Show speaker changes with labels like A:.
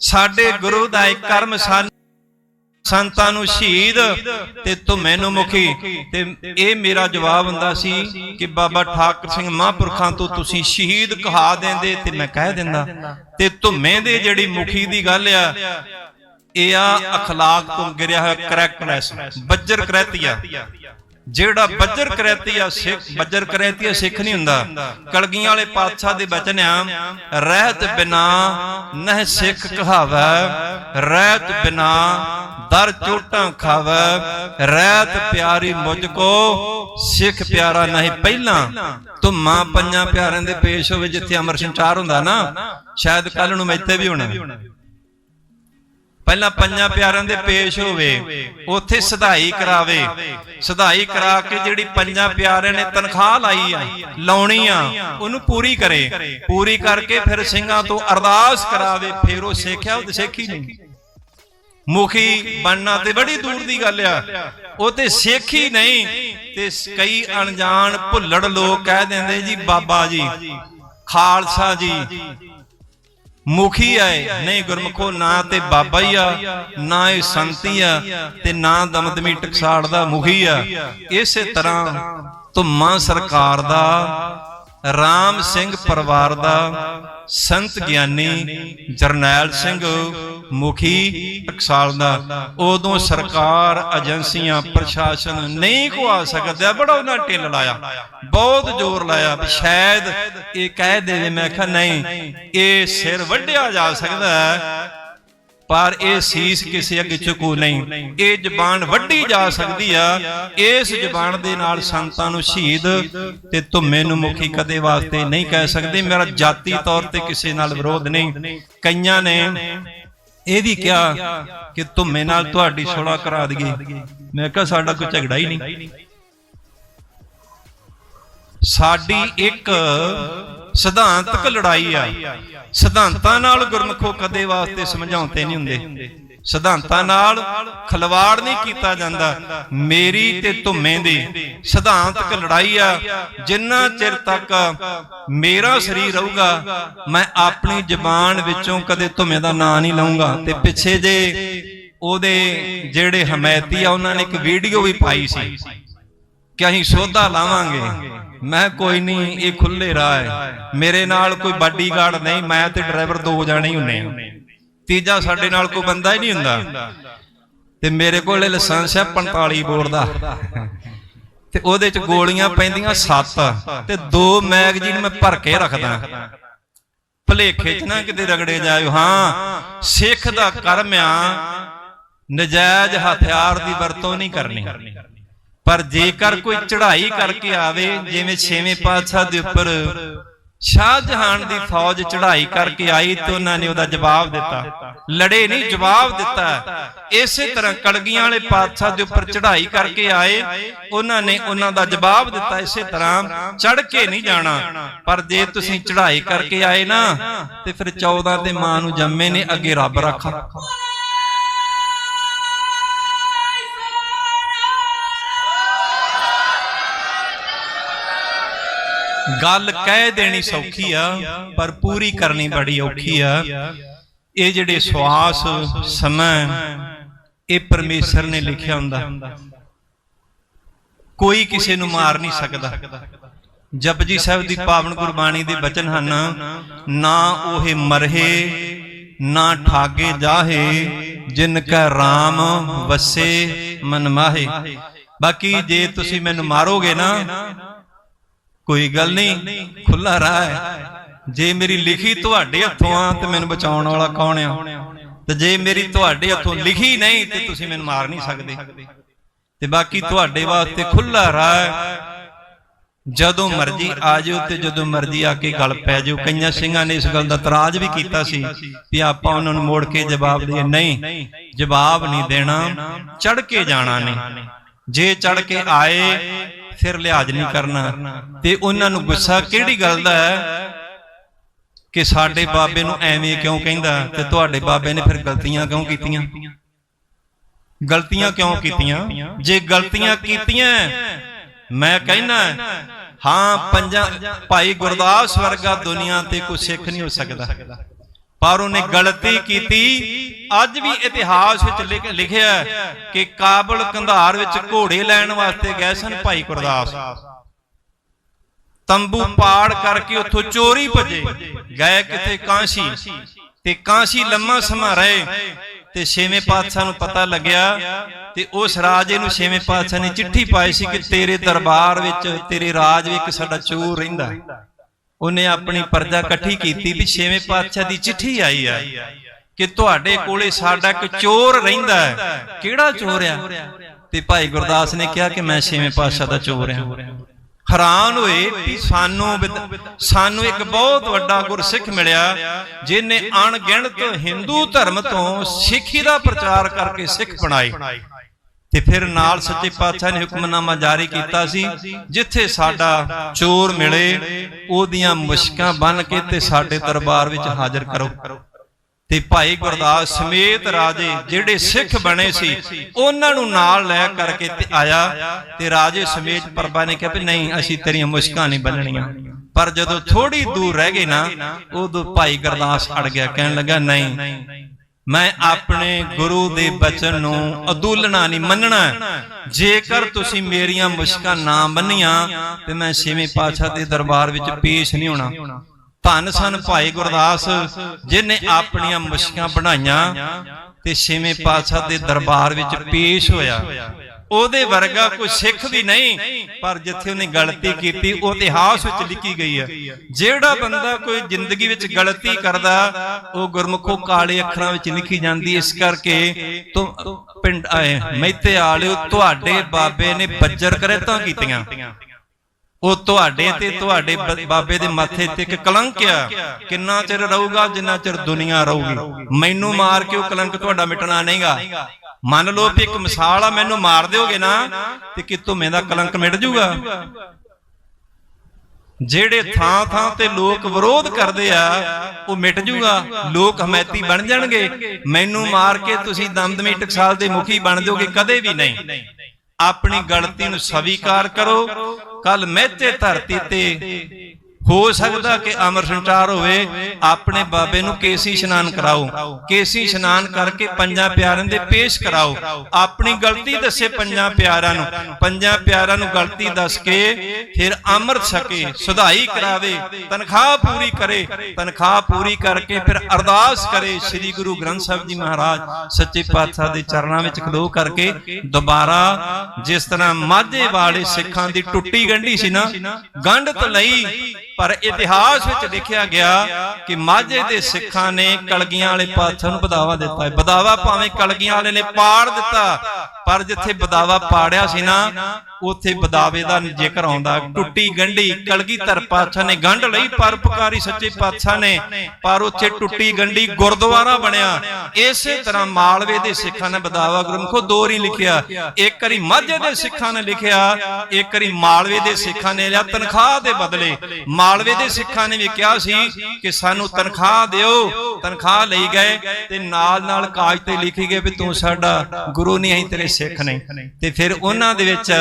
A: ਸਾਡੇ ਗੁਰੂ ਦਾ ਇੱਕ ਕਰਮ ਸਨ। ਸੰਤਾਂ ਨੂੰ ਸ਼ਹੀਦ ਤੇ ਤੂੰ ਮੈਨੂੰ ਮੁਖੀ। ਤੇ ਇਹ ਮੇਰਾ ਜਵਾਬ ਹੁੰਦਾ ਸੀ ਕਿ ਬਾਬਾ ਠਾਕਰ ਸਿੰਘ ਮਹਾਂਪੁਰਖਾਂ ਤੋਂ ਤੁਸੀਂ ਸ਼ਹੀਦ ਕਹਾ ਦਿੰਦੇ ਤੇ ਮੈਂ ਕਹਿ ਦਿੰਦਾ। ਤੇ ਧੁੰਮੇ ਦੇ ਜਿਹੜੀ ਮੁਖੀ ਦੀ ਗੱਲ ਆ ਇਹ ਆ ਅਖਲਾਕ ਤੋਂ ਗਿਰਿਆ ਹੋਇਆ ਕਰੈਕਟਰਨੈਸ ਬੱਜਰ ਕਰੈਤੀਆ। ਜਿਹੜਾ ਬੱਜਰ ਕਰੈਤੀਆ ਸਿੱਖ ਬੱਜਰ ਕਰੈਤੀਆ ਸਿੱਖ ਨਹੀਂ ਹੁੰਦਾ। ਕਲਗੀਆਂ ਵਾਲੇ ਪਾਤਸ਼ਾਹ ਦੇ ਬਚਨ ਆ ਰਹਿਤ ਬਿਨਾ ਨਹਿ ਸਿੱਖ ਕਹਾਵੈ। ਰਹਿਤ ਬਿਨਾ ਦਰ ਚੋਟਾਂ ਖਾਵੈ। ਰਹਿਤ ਪਿਆਰੀ ਮੁਝ ਕੋ ਸਿੱਖ ਪਿਆਰਾ ਨਹੀਂ ਪਹਿਲਾਂ। ਧੁੰਮਾਂ ਪੰਜਾਂ ਪਿਆਰਿਆਂ ਦੇ ਪੇਸ਼ ਹੋਵੇ ਜਿੱਥੇ ਅਮਰ ਸੰਚਾਰ ਹੁੰਦਾ ਨਾ। ਸ਼ਾਇਦ ਕੱਲ ਨੂੰ ਮੈਂ ਇੱਥੇ ਵੀ ਹੋਣਾ। ਪਹਿਲਾਂ ਪੰਜਾਂ ਪਿਆਰਿਆਂ ਦੇ ਪੇਸ਼ ਹੋਵੇ, ਉੱਥੇ ਸਧਾਈ ਕਰਾਵੇ। ਸਧਾਈ ਕਰਾ ਕੇ ਜਿਹੜੀ ਪੰਜਾਂ ਪਿਆਰਿਆਂ ਨੇ ਤਨਖਾਹ ਲਾਈ ਆ, ਲਾਉਣੀ ਆ, ਉਹਨੂੰ ਪੂਰੀ ਕਰੇ। ਪੂਰੀ ਕਰਕੇ ਫਿਰ ਸਿੰਘਾਂ ਤੋਂ ਅਰਦਾਸ ਕਰਾਵੇ, ਫਿਰ ਉਹ ਸਿੱਖਿਆ ਉਹ ਤੇ ਨਹੀਂ ਮੁਖੀ ਬਣਨਾ ਤੇ ਬੜੀ ਦੂਰ ਦੀ ਗੱਲ ਆ। ਉਹ ਤੇ ਸਿੱਖ ਹੀ ਨਹੀਂ, ਤੇ ਕਈ ਅਣਜਾਣ ਭੁੱਲੜ ਲੋਕ ਕਹਿ ਦਿੰਦੇ ਜੀ, ਬਾਬਾ ਜੀ, ਖਾਲਸਾ ਜੀ ਮੁਖੀ ਆਏ। ਨਹੀਂ ਗੁਰਮਖੋ, ਨਾ ਤੇ ਬਾਬਾ ਹੀ ਆ, ਨਾ ਇਹ ਸੰਤੀ ਆ, ਤੇ ਨਾ ਦਮਦਮੀ ਟਕਸਾੜ ਦਾ ਮੁਖੀ ਆ। ਇਸੇ ਤਰ੍ਹਾਂ ਧੁੰਮਾ ਸਰਕਾਰ ਦਾ ਰਾਮ ਸਿੰਘ ਪਰਿਵਾਰ ਦਾ ਸੰਤ ਗਿਆਨੀ ਜਰਨੈਲ ਸਿੰਘ ਮੁਖੀ ਟਕਸਾਲ ਦਾ। ਉਦੋਂ ਸਰਕਾਰ ਏਜੰਸੀਆਂ ਪ੍ਰਸ਼ਾਸਨ ਨਹੀਂ ਖਵਾ ਸਕਦਾ ਬੜਾ ਉਹਨਾਂ ਢਿੱਲ ਲਾਇਆ। ਬਹੁਤ ਜ਼ੋਰ ਲਾਇਆ ਵੀ ਸ਼ਾਇਦ ਇਹ ਕਹਿ ਦੇਵੇ। ਮੈਂ ਕਿਹਾ ਨਹੀਂ, ਇਹ ਸਿਰ ਵੱਢਿਆ ਜਾ ਸਕਦਾ ਪਰ ਇਹ ਸੀਸ ਕਿਸੇ ਅੱਗੇ ਝੁਕੂ ਨਹੀਂ। ਇਹ ਜ਼ਬਾਨ ਵੱਢੀ ਜਾ ਸਕਦੀ ਆ। ਇਸ ਜ਼ਬਾਨ ਦੇ ਨਾਲ ਸੰਤਾਂ ਨੂੰ ਸ਼ਹੀਦ ਤੇ ਧੁੰਮੇ ਨੂੰ ਮੁਖੀ ਕਦੇ ਵਾਸਤੇ ਨਹੀਂ ਕਹਿ ਸਕਦੇ। ਮੇਰਾ ਜਾਤੀ ਤੌਰ ਤੇ ਕਿਸੇ ਨਾਲ ਵਿਰੋਧ ਨਹੀਂ। ਕਈਆਂ ਨੇ ਇਹ ਵੀ ਕਿਹਾ ਕਿ ਧੁੰਮੇ ਨਾਲ ਤੁਹਾਡੀ ਸੁਲਾ ਕਰਾ ਦਈਏ। ਮੈਂ ਕਿਹਾ ਸਾਡਾ ਕੋਈ ਝਗੜਾ ਹੀ ਨਹੀਂ। ਸਾਡੀ ਇੱਕ ਸਿਧਾਂਤਕ ਲੜਾਈ ਆ। ਸਿਧਾਂਤਾਂ ਨਾਲ ਗੁਰਮਖੋ ਕਦੇ ਵਾਸਤੇ ਸਮਝਾਉਂਦੇ ਨਹੀਂ ਹੁੰਦੇ। ਸਿਧਾਂਤਾਂ ਨਾਲ ਖਲਵਾੜ ਨਹੀਂ ਕੀਤਾ ਜਾਂਦਾ। ਮੇਰੀ ਤੇ ਧੁੰਮੇ ਦੀ ਸਿਧਾਂਤਕ ਲੜਾਈ ਆ। ਜਿੰਨਾ ਚਿਰ ਤੱਕ ਮੇਰਾ ਸਰੀਰ ਰਹੂਗਾ, ਮੈਂ ਆਪਣੀ ਜ਼ਬਾਨ ਵਿੱਚੋਂ ਕਦੇ ਧੁੰਮੇ ਦਾ ਨਾਂ ਨਹੀਂ ਲਵਾਂਗਾ ਤੇ ਪਿੱਛੇ ਜੇ ਉਹਦੇ ਜਿਹੜੇ ਹਮਾਇਤੀ ਆ, ਉਹਨਾਂ ਨੇ ਇੱਕ ਵੀਡੀਓ ਵੀ ਪਾਈ ਸੀ। ਕਿ ਅਸੀਂ ਸੋਧਾ ਲਾਵਾਂਗੇ? ਮੈਂ ਕੋਈ ਨਹੀਂ, ਇਹ ਖੁੱਲੇ ਰਾਹ ਹੈ। ਮੇਰੇ ਨਾਲ ਕੋਈ ਬਾਡੀਗਾਰਡ ਨਹੀਂ, ਮੈਂ ਤੇ ਡਰਾਈਵਰ ਦੋ ਜਾਣੇ ਹੀ ਹੁੰਨੇ ਆ। ਤੀਜਾ ਸਾਡੇ ਨਾਲ ਕੋਈ ਬੰਦਾ ਹੀ ਨਹੀਂ ਹੁੰਦਾ। ਤੇ ਮੇਰੇ ਕੋਲ ਲਾਇਸੈਂਸ ਹੈ 45 ਬੋਰ ਦਾ। ਤੇ ਉਹਦੇ ਚ ਗੋਲੀਆਂ ਪੈਂਦੀਆਂ 7 ਤੇ ਦੋ ਮੈਗਜ਼ੀਨ ਮੈਂ ਭਰ ਕੇ ਰੱਖਦਾ। ਭਲੇਖੇ ਚ ਨਾ ਕਿਤੇ ਰਗੜੇ ਜਾਇਓ। ਹਾਂ, ਸਿੱਖ ਦਾ ਕਰਮ ਆ। ਨਜਾਇਜ਼ ਹਥਿਆਰ ਦੀ ਵਰਤੋਂ ਨਹੀਂ ਕਰਨੀ। ਪਰ ਜੇਕਰ ਕੋਈ ਚੜ੍ਹਾਈ ਕਰਕੇ ਆਵੇ ਜਿਵੇਂ ਛੇਵੇਂ ਪਾਤਸ਼ਾਹ ਦੇ ਉੱਪਰ ਸ਼ਾਹਜਹਾਨ ਦੀ ਫੌਜ ਚੜ੍ਹਾਈ ਕਰਕੇ ਆਈ ਤੇ ਉਹਨਾਂ ਨੇ ਉਹਦਾ ਜਵਾਬ ਦਿੱਤਾ। ਲੜੇ ਨਹੀਂ ਜਵਾਬ ਦਿੱਤਾ। ਇਸੇ ਤਰ੍ਹਾਂ ਕਲਗੀਆਂ ਵਾਲੇ ਪਾਤਸ਼ਾਹ ਦੇ ਉੱਪਰ ਚੜ੍ਹਾਈ ਕਰਕੇ ਆਏ। ਉਹਨਾਂ ਨੇ ਉਹਨਾਂ ਦਾ ਜਵਾਬ ਦਿੱਤਾ ਇਸੇ ਤਰ੍ਹਾਂ ਚੜ ਕੇ ਨਹੀਂ ਜਾਣਾ। ਪਰ ਜੇ ਤੁਸੀਂ ਚੜ੍ਹਾਈ ਕਰਕੇ ਆਏ ਨਾ ਤੇ ਫਿਰ 14 ਤੇ ਮਾਂ ਨੂੰ ਜੰਮੇ ਨੇ ਅੱਗੇ ਰੱਬ ਰੱਖਾ। ਗੱਲ ਕਹਿ ਦੇਣੀ ਸੌਖੀ ਆ, ਪਰ ਪੂਰੀ ਕਰਨੀ ਬੜੀ ਔਖੀ ਆ। ਇਹ ਜਿਹੜੇ ਸਵਾਸ ਸਮਾਂ, ਇਹ ਪਰਮੇਸ਼ਰ ਨੇ ਲਿਖਿਆ ਹੁੰਦਾ। ਕੋਈ ਕਿਸੇ ਨੂੰ ਮਾਰ ਨਹੀਂ ਸਕਦਾ। ਜਪਜੀ ਸਾਹਿਬ ਦੀ ਪਾਵਨ ਗੁਰਬਾਣੀ ਦੇ ਬਚਨ ਹਨ, ਨਾ ਉਹ ਮਰਹੇ, ਨਾ ਠਾਗੇ ਜਾਹੇ, ਜਿਨ ਕੈ RAM ਵਸੇ ਮਨ ਮਾਹੇ। ਬਾਕੀ ਜੇ ਤੁਸੀਂ ਮੈਨੂੰ ਮਾਰੋਗੇ ਨਾ ਕੋਈ ਗੱਲ ਨਹੀਂ ਖੁੱਲਾ ਰਾਹ ਹੈ। ਜੇ ਮੇਰੀ ਲਿਖੀ ਤੁਹਾਡੇ ਹੱਥੋਂ ਆ ਤੇ ਮੈਨੂੰ ਬਚਾਉਣ ਵਾਲਾ ਕੌਣ ਆ? ਤੇ ਜੇ ਮੇਰੀ ਤੁਹਾਡੇ ਹੱਥੋਂ ਲਿਖੀ ਨਹੀਂ ਤੇ ਤੁਸੀਂ ਮੈਨੂੰ ਮਾਰ ਨਹੀਂ ਸਕਦੇ। ਤੇ ਬਾਕੀ ਤੁਹਾਡੇ ਵਾਸਤੇ ਖੁੱਲਾ ਰਾਹ ਹੈ। ਜਦੋਂ ਮਰਜ਼ੀ ਆ ਜਾਓ ਤੇ ਜਦੋਂ ਮਰਜ਼ੀ ਆ ਕੇ ਗੱਲ ਪੈ ਜਾਓ ਕਈਆਂ ਸਿੰਘਾਂ ਨੇ ਇਸ ਗੱਲ ਦਾ ਇਤਰਾਜ਼ ਵੀ ਕੀਤਾ ਸੀ ਵੀ ਆਪਾਂ ਉਹਨਾਂ ਨੂੰ ਮੋੜ ਕੇ ਜਵਾਬ ਦੇ ਨਹੀਂ, ਜਵਾਬ ਨਹੀਂ ਦੇਣਾ ਚੜ ਕੇ ਜਾਣਾ ਨਹੀਂ। ਜੇ ਚੜ ਕੇ ਆਏ ਫਿਰ ਲਿਹਾਜ਼ ਨਹੀਂ ਕਰਨਾ। ਤੇ ਉਹਨਾਂ ਨੂੰ ਗੁੱਸਾ ਕਿਹੜੀ ਗੱਲ ਦਾ ਹੈ ਕਿ ਸਾਡੇ ਬਾਬੇ ਨੂੰ ਐਵੇਂ ਕਿਉਂ ਕਹਿੰਦਾ ਤੇ ਤੁਹਾਡੇ ਬਾਬੇ ਨੇ ਫਿਰ ਗਲਤੀਆਂ ਕਿਉਂ ਕੀਤੀਆਂ? ਗਲਤੀਆਂ ਕਿਉਂ ਕੀਤੀਆਂ? ਜੇ ਗਲਤੀਆਂ ਕੀਤੀਆਂ, ਮੈਂ ਕਹਿੰਦਾ, ਹਾਂ, ਪੰਜਾਂ ਭਾਈ ਗੁਰਦਾਸ ਵਰਗਾ ਦੁਨੀਆ ਤੇ ਕੋਈ ਸਿੱਖ ਨਹੀਂ ਹੋ ਸਕਦਾ। ਪਰ ਉਹਨੇ ਗਲਤੀ ਕੀਤੀ। ਅੱਜ ਵੀ ਇਤਿਹਾਸ ਵਿੱਚ ਲਿਖ- ਲਿਖਿਆ ਹੈ ਕਿ ਕਾਬਲ ਕੰਧਾਰ ਵਿੱਚ ਘੋੜੇ ਲੈਣ ਵਾਸਤੇ ਗਏ ਸਨ ਭਾਈ ਗੁਰਦਾਸ। ਤੰਬੂ ਪਾੜ ਕਰਕੇ ਉੱਥੋਂ ਚੋਰੀ ਭੱਜੇ। ਗਏ ਕਿਤੇ ਕਾਂਸ਼ੀ। ਤੇ ਕਾਂਸ਼ੀ ਲੰਮਾ ਸਮਾਂ ਰਹੇ ਤੇ ਛੇਵੇਂ ਪਾਤਸ਼ਾਹ ਨੂੰ ਪਤਾ ਲੱਗਿਆ ਤੇ ਉਸ ਰਾਜੇ ਨੂੰ ਛੇਵੇਂ ਪਾਤਸ਼ਾਹ ਨੇ ਚਿੱਠੀ ਪਾਈ ਸੀ ਕਿ ਤੇਰੇ ਦਰਬਾਰ ਵਿੱਚ ਤੇਰੇ ਰਾਜ ਵਿੱਚ ਸਾਡਾ ਚੋਰ ਰਹਿੰਦਾ। ਉਹਨੇ ਆਪਣੀ ਪਰਜਾ ਇਕੱਠੀ ਕੀਤੀ ਵੀ ਛੇਵੇਂ ਪਾਤਸ਼ਾਹ ਦੀ ਚਿੱਠੀ ਆਈ ਹੈ ਕਿ ਤੁਹਾਡੇ ਕੋਲੇ ਸਾਡਾ ਇੱਕ ਚੋਰ ਰਹਿੰਦਾ ਹੈ। ਕਿਹੜਾ ਚੋਰ ਆ? ਤੇ ਭਾਈ ਗੁਰਦਾਸ ਨੇ ਕਿਹਾ ਕਿ ਮੈਂ ਛੇਵੇਂ ਪਾਤਸ਼ਾਹ ਦਾ ਚੋਰ ਹਾਂ ਹੈਰਾਨ ਹੋਏ ਵੀ ਸਾਨੂੰ ਸਾਨੂੰ ਇੱਕ ਬਹੁਤ ਵੱਡਾ ਗੁਰਸਿੱਖ ਮਿਲਿਆ ਜਿਨੇ ਅਣਗਿਣਤ ਹਿੰਦੂ ਧਰਮ ਤੋਂ ਸਿੱਖੀ ਦਾ ਪ੍ਰਚਾਰ ਕਰਕੇ ਸਿੱਖ ਬਣਾਏ ਤੇ ਫਿਰ ਨਾਲ ਸੱਚੇ ਪਾਤਸ਼ਾਹ ਨੇ ਹੁਕਮਨਾਮਾ ਜਾਰੀ ਕੀਤਾ ਸੀ ਜਿੱਥੇ ਸਾਡਾ ਚੋਰ ਮਿਲੇ ਉਹਦੀਆਂ ਮੁਸ਼ਕਾਂ ਬੰਨ ਕੇ ਤੇ ਸਾਡੇ ਦਰਬਾਰ ਵਿੱਚ ਹਾਜ਼ਰ ਕਰੋ। ਤੇ ਭਾਈ ਗੁਰਦਾਸ ਸਮੇਤ ਰਾਜੇ ਜਿਹੜੇ ਸਿੱਖ ਬਣੇ ਸੀ ਉਹਨਾਂ ਨੂੰ ਨਾਲ ਲੈ ਕਰਕੇ ਤੇ ਆਇਆ ਤੇ ਰਾਜੇ ਸਮੇਤ ਪਰਬਾ ਨੇ ਕਿਹਾ ਵੀ ਨਹੀਂ ਅਸੀਂ ਤੇਰੀਆਂ ਮੁਸ਼ਕਾਂ ਨਹੀਂ ਬੰਨਣੀਆਂ। ਪਰ ਜਦੋਂ ਥੋੜੀ ਦੂਰ ਰਹਿ ਗਏ ਨਾ ਉਦੋਂ ਭਾਈ ਗੁਰਦਾਸ ਅੜ ਗਿਆ ਕਹਿਣ ਲੱਗਾ ਨਹੀਂ ਮੈਂ ਆਪਣੇ ਗੁਰੂ ਦੇ ਬਚਨ ਨੂੰ ਅਦੂਲਣਾ ਨਹੀਂ ਮੰਨਣਾ। ਜੇਕਰ ਤੁਸੀਂ ਮੇਰੀਆਂ ਮੁਸ਼ਕਾਂ ਨਾ ਮੰਨੀਆਂ, ਤੇ ਮੈਂ ਛੇਵੇਂ ਪਾਤਸ਼ਾਹ ਦੇ ਦਰਬਾਰ ਵਿੱਚ ਪੇਸ਼ ਨਹੀਂ ਹੋਣਾ। ਧੰਨ ਸਨ ਭਾਈ ਗੁਰਦਾਸ, ਜਿਨੇ ਆਪਣੀਆਂ ਮੁਸ਼ਕਾਂ ਬਣਾਈਆਂ ਤੇ ਛੇਵੇਂ ਪਾਤਸ਼ਾਹ ਦੇ ਦਰਬਾਰ ਵਿੱਚ ਪੇਸ਼ ਹੋਇਆ। ਉਹਦੇ ਵਰਗਾ ਕੋਈ ਸਿੱਖ ਵੀ ਨਹੀਂ ਪਰ ਜਿੱਥੇ ਉਹਨੇ ਗਲਤੀ ਕੀਤੀ ਉਹ ਇਤਿਹਾਸ ਵਿੱਚ ਲਿਖੀ ਗਈ ਹੈ ਜਿਹੜਾ ਬੰਦਾ ਕੋਈ ਜ਼ਿੰਦਗੀ ਵਿੱਚ ਗਲਤੀ ਕਰਦਾ ਉਹ ਗੁਰਮੁਖੋ ਕਾਲੇ ਅੱਖਰਾਂ ਵਿੱਚ ਲਿਖੀ ਜਾਂਦੀ ਇਸ ਕਰਕੇ ਤੋਂ ਪਿੰਡ ਆਏ ਮਹਿਤੇ ਆਲਿਓ ਤੁਹਾਡੇ ਬਾਬੇ ਨੇ ਬੱਜਰ ਕਰੇਤਾਂ ਕੀਤੀਆਂ। ਉਹ ਤੁਹਾਡੇ ਤੇ ਤੁਹਾਡੇ ਬਾਬੇ ਦੇ ਮਾਥੇ ਤੇ ਇੱਕ ਕਲੰਕ ਆ। ਕਿੰਨਾ ਚਿਰ ਰਹੂਗਾ ਜਿੰਨਾ ਚਿਰ ਦੁਨੀਆ ਰਹੂਗੀ। ਮੈਨੂੰ ਮਾਰ ਕੇ ਉਹ ਕਲੰਕ ਤੁਹਾਡਾ ਮਿਟਣਾ ਨਹੀਂਗਾ। ਮੰਨ ਲਓ ਵੀ ਇੱਕ ਮਿਸਾਲ ਆ ਮੈਨੂੰ ਮਾਰ ਦਿਓਗੇ ਨਾ ਤੇ ਕਿ ਧੁਮੇ ਦਾ ਕਲੰਕ ਮਿਟ ਜੂਗਾ? ਜਿਹੜੇ ਥਾਂ ਥਾਂ ਤੇ ਲੋਕ ਵਿਰੋਧ ਕਰਦੇ ਆ ਉਹ ਮਿਟ ਜੂਗਾ। ਲੋਕ ਹਮੈਤੀ ਬਣ ਜਾਣਗੇ। ਮੈਨੂੰ ਮਾਰ ਕੇ ਤੁਸੀਂ ਦਮਦਮੀ ਟਕਸਾਲ ਦੇ ਮੁਖੀ ਬਣ ਜਾਓਗੇ ਕਦੇ ਵੀ ਨਹੀਂ। ਆਪਣੀ ਗਲਤੀ ਨੂੰ ਸਵੀਕਾਰ ਕਰੋ। ਕੱਲ ਮਹਿਤੇ ਧਰਤੀ ਤੇ ਹੋ ਸਕਦਾ ਕਿ ਅਮਰ ਸੰਚਾਰ ਹੋਵੇ, ਆਪਣੇ ਬਾਬੇ ਨੂੰ ਕੇਸੀ ਇਸ਼ਨਾਨ ਕਰਾਓ, ਕੇਸੀ ਇਸ਼ਨਾਨ ਕਰਕੇ ਪੰਜਾਂ ਪਿਆਰਿਆਂ ਦੇ ਪੇਸ਼ ਕਰਾਓ। ਆਪਣੀ ਗਲਤੀ ਦੱਸੇ ਪੰਜਾਂ ਪਿਆਰਿਆਂ ਨੂੰ, ਪੰਜਾਂ ਪਿਆਰਿਆਂ ਨੂੰ ਗਲਤੀ ਦੱਸ ਕੇ ਫਿਰ ਅੰਮ੍ਰਿਤ ਛਕੇ ਸੁਧਾਈ ਕਰਾਵੇ, ਤਨਖਾਹ ਪੂਰੀ ਕਰੇ, ਤਨਖਾਹ ਪੂਰੀ ਕਰਕੇ ਫਿਰ ਅਰਦਾਸ ਕਰੇ ਸ੍ਰੀ ਗੁਰੂ ਗ੍ਰੰਥ ਸਾਹਿਬ ਜੀ ਮਹਾਰਾਜ ਸੱਚੇ ਪਾਤਸ਼ਾਹ ਦੇ ਚਰਨਾਂ ਵਿੱਚ ਖਲੋ ਕਰਕੇ ਦੁਬਾਰਾ ਜਿਸ ਤਰ੍ਹਾਂ ਮਾਝੇ ਵਾਲੇ ਸਿੱਖਾਂ ਦੀ ਟੁੱਟੀ ਗੰਢੀ ਸੀ ਨਾ ਗੰਢ ਲਈ ਪਰ ਇਤਿਹਾਸ ਵਿੱਚ ਲਿਖਿਆ ਗਿਆ ਕਿ ਮਾਝੇ ਦੇ ਸਿੱਖਾਂ ਨੇ ਕਲਗੀਆਂ ਵਾਲੇ ਪਾਤਸ਼ਾਹ ਨੂੰ ਬਦਾਵਾ ਦਿੱਤਾ ਹੈ। ਬਦਾਵਾ ਭਾਵੇਂ ਕਲਗੀਆਂ ਵਾਲੇ ਨੇ ਪਾੜ ਦਿੱਤਾ। ਪਰ ਜਿੱਥੇ ਬਦਾਵਾ ਪਾੜਿਆ ਸੀ ਨਾ ਉੱਥੇ ਬਦਾਵੇ ਦਾ ਜ਼ਿਕਰ ਆਉਂਦਾ ਟੁੱਟੀ ਗੰਢੀ ਕਲਗੀਧਰ ਪਾਤਸ਼ਾਹ ਨੇ ਗੰਢ ਲਈ ਪਰਪਕਾਰੀ ਸੱਚੇ ਪਾਤਸ਼ਾਹ ਨੇ ਪਰ ਉੱਥੇ ਟੁੱਟੀ ਗੰਢੀ ਗੁਰਦੁਆਰਾ ਬਣਿਆ। ਇਸੇ ਤਰ੍ਹਾਂ ਮਾਲਵੇ ਦੇ ਸਿੱਖਾਂ ਨੇ ਬਦਾਵਾ ਗੁਰਮਖੋ ਦੋ ਲਿਖਿਆ। ਇੱਕ ਵਾਰੀ ਮਾਝੇ ਦੇ ਸਿੱਖਾਂ ਨੇ ਲਿਖਿਆ ਇੱਕ ਵਾਰੀ ਮਾਲਵੇ ਦੇ ਸਿੱਖਾਂ ਨੇ ਲਿਆ ਤਨਖਾਹ ਦੇ ਬਦਲੇ ਮਾਲਵੇ ਦੇ ਸਿੱਖਾਂ ਨੇ ਵੀ ਕਿਹਾ ਸੀ ਕਿ ਸਾਨੂੰ ਤਨਖਾਹ ਦਿਓ ਤਨਖਾਹ ਲਈ ਗਏ ਤੇ ਨਾਲ ਨਾਲ ਕਾਗਜ਼ ਤੇ ਲਿਖੀ ਗਏ ਵੀ ਤੂੰ ਸਾਡਾ ਗੁਰੂ ਨਹੀਂ ਅਸੀਂ ਤੇਰੇ ਸਿੱਖ ਨਹੀਂ ਤੇ ਫਿਰ ਉਹਨਾਂ ਦੇ ਵਿੱਚ